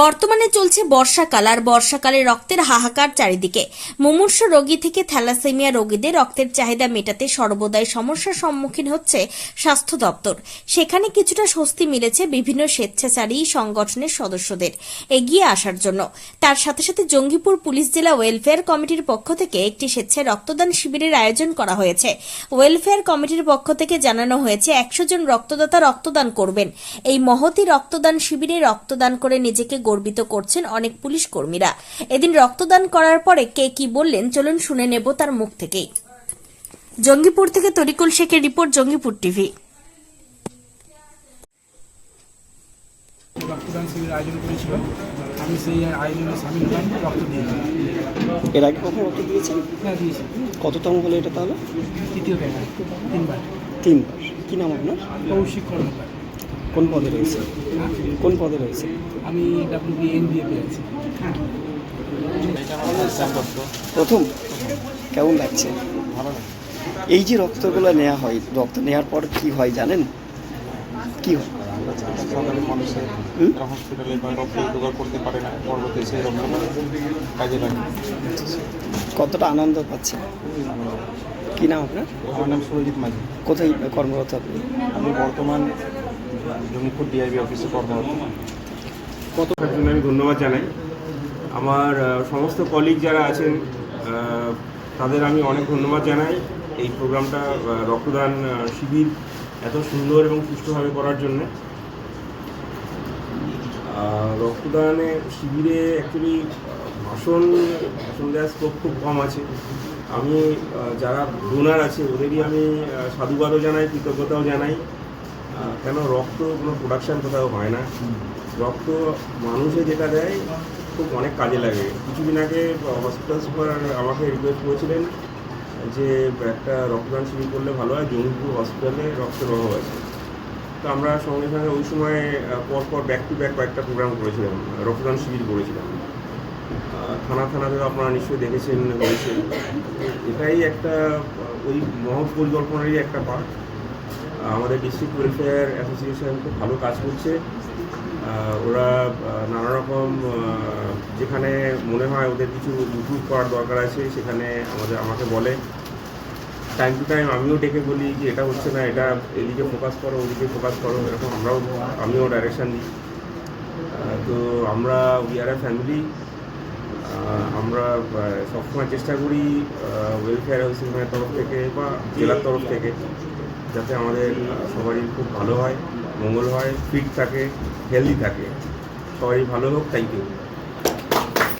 বর্তমানে চলছে বর্ষাকাল আর বর্ষাকালে রক্তের হাহাকার চারিদিকে। মুমূর্ষ রোগী থেকে থ্যালাসেমিয়া রোগীদের রক্তের চাহিদা মেটাতে সর্বদাই সমস্যার সম্মুখীন হচ্ছে স্বাস্থ্য দপ্তর। সেখানে কিছুটা স্বস্তি মিলেছে বিভিন্ন স্বেচ্ছাচারী সংগঠনের সদস্যদের এগিয়ে আসার জন্য। তার সাথে সাথে জঙ্গিপুর পুলিশ জেলা ওয়েলফেয়ার কমিটির পক্ষ থেকে একটি স্বেচ্ছায় রক্তদান শিবিরের আয়োজন করা হয়েছে। ওয়েলফেয়ার কমিটির পক্ষ থেকে জানানো হয়েছে, একশো জন রক্তদাতা রক্তদান করবেন। এই মহতি রক্তদান শিবিরে রক্তদান করে নিজেকে গর্বিত করছেন অনেক পুলিশ কর্মীরা। এদিন রক্তদান করার পরে কে কি বললেন চলুন শুনে নেব তার মুখ থেকেই। জঙ্গিপুর থেকে তরিকুল শেখের রিপোর্ট জঙ্গিপুর টিভি। রক্তদান শিবির আয়োজন করেছিল। আমি সেই আয়োজনে সামিল হলাম রক্ত দিয়েছি। এর আগে কখন রক্ত দিয়েছেন? হ্যাঁ দিয়েছি। কততম হলো এটা তাহলে? তৃতীয় তিনবার। তিনবার। কী নাম আপনার? কৌশিক কর্মকার। কোন পদে রয়েছে? কোন পদে রয়েছে? আমি প্রথম কেমন লাগছে? এই যে রক্তগুলো নেওয়া হয় রক্ত নেওয়ার পর কি হয় জানেন? কি হয়? সকালে মানুষে হসপিটালে বা রক্ত জোগাড় করতে পারে না পরবর্তী সেই রক্তটা কাজে লাগে। কতটা আনন্দ পাচ্ছেন? কি নাম আপনার? আমার নাম সুরজিৎ মাঝি। কোথায় কর্মরত আপনি? আমি বর্তমান জমিপুর ডিআইবি অফিসে কর্মরত। তার জন্য আমি ধন্যবাদ জানাই। আমার সমস্ত কলিগ যারা আছেন তাদের আমি অনেক ধন্যবাদ জানাই। এই প্রোগ্রামটা রক্তদান শিবির এত সুন্দর এবং সুষ্ঠুভাবে করার জন্য। রক্তদানে, শিবিরে অ্যাকচুয়ালি ভাষণ ভাষণ দেওয়ার স্কোপ খুব কম আছে। আমি যারা ডোনার আছে, ওদেরই আমি সাধুবাদও জানাই, কৃতজ্ঞতাও জানাই। কেন রক্ত কোনো প্রোডাকশান কোথাও হয় না? রক্ত মানুষে যেটা দেয় খুব অনেক কাজে লাগে। কিছুদিন আগে হসপিটাল সুপার আমাকে রিকোয়েস্ট করেছিলেন যে একটা রক্তদান শিবির করলে ভালো হয় জঙ্গিপুর হসপিটালে রক্তের অভাব আছে তো আমরা সঙ্গে সঙ্গে ওই সময় আহ, পর পর ব্যাক টু ব্যাক কয়েকটা প্রোগ্রাম করেছিলাম রক্তদান শিবির করেছিলাম। থানা থানাতে তো আপনারা নিশ্চয়ই দেখেছেন হয়েছে এটাই একটা ওই মহৎ পরিকল্পনারই একটা পার্ট আমাদের ডিস্ট্রিক্ট ওয়েলফেয়ার অ্যাসোসিয়েশন খুব ভালো কাজ করছে। ওরা নানা রকম যেখানে মনে হয় ওদের কিছু ইমপ্রুভ করার দরকার আছে, সেখানে আমাদের, আমাকে বলে। টাইম টু টাইম আমিও ডেকে বলি যে এটা হচ্ছে না, এটা এদিকে ফোকাস করো, ওদিকে ফোকাস করো, এরকম আমরাও, আমিও ডাইরেকশান দিই। তো আমরা উই আর এ ফ্যামিলি আমরা সবসময় চেষ্টা করি ওয়েলফেয়ার অ্যাসোসিয়েশনের তরফ থেকে বা জেলার তরফ থেকে। যাতে আমাদের সবারই খুব ভালো হয়, মঙ্গল হয় ফিট থাকে হেলদি থাকে। সবাই ভালো হোক থ্যাংক ইউ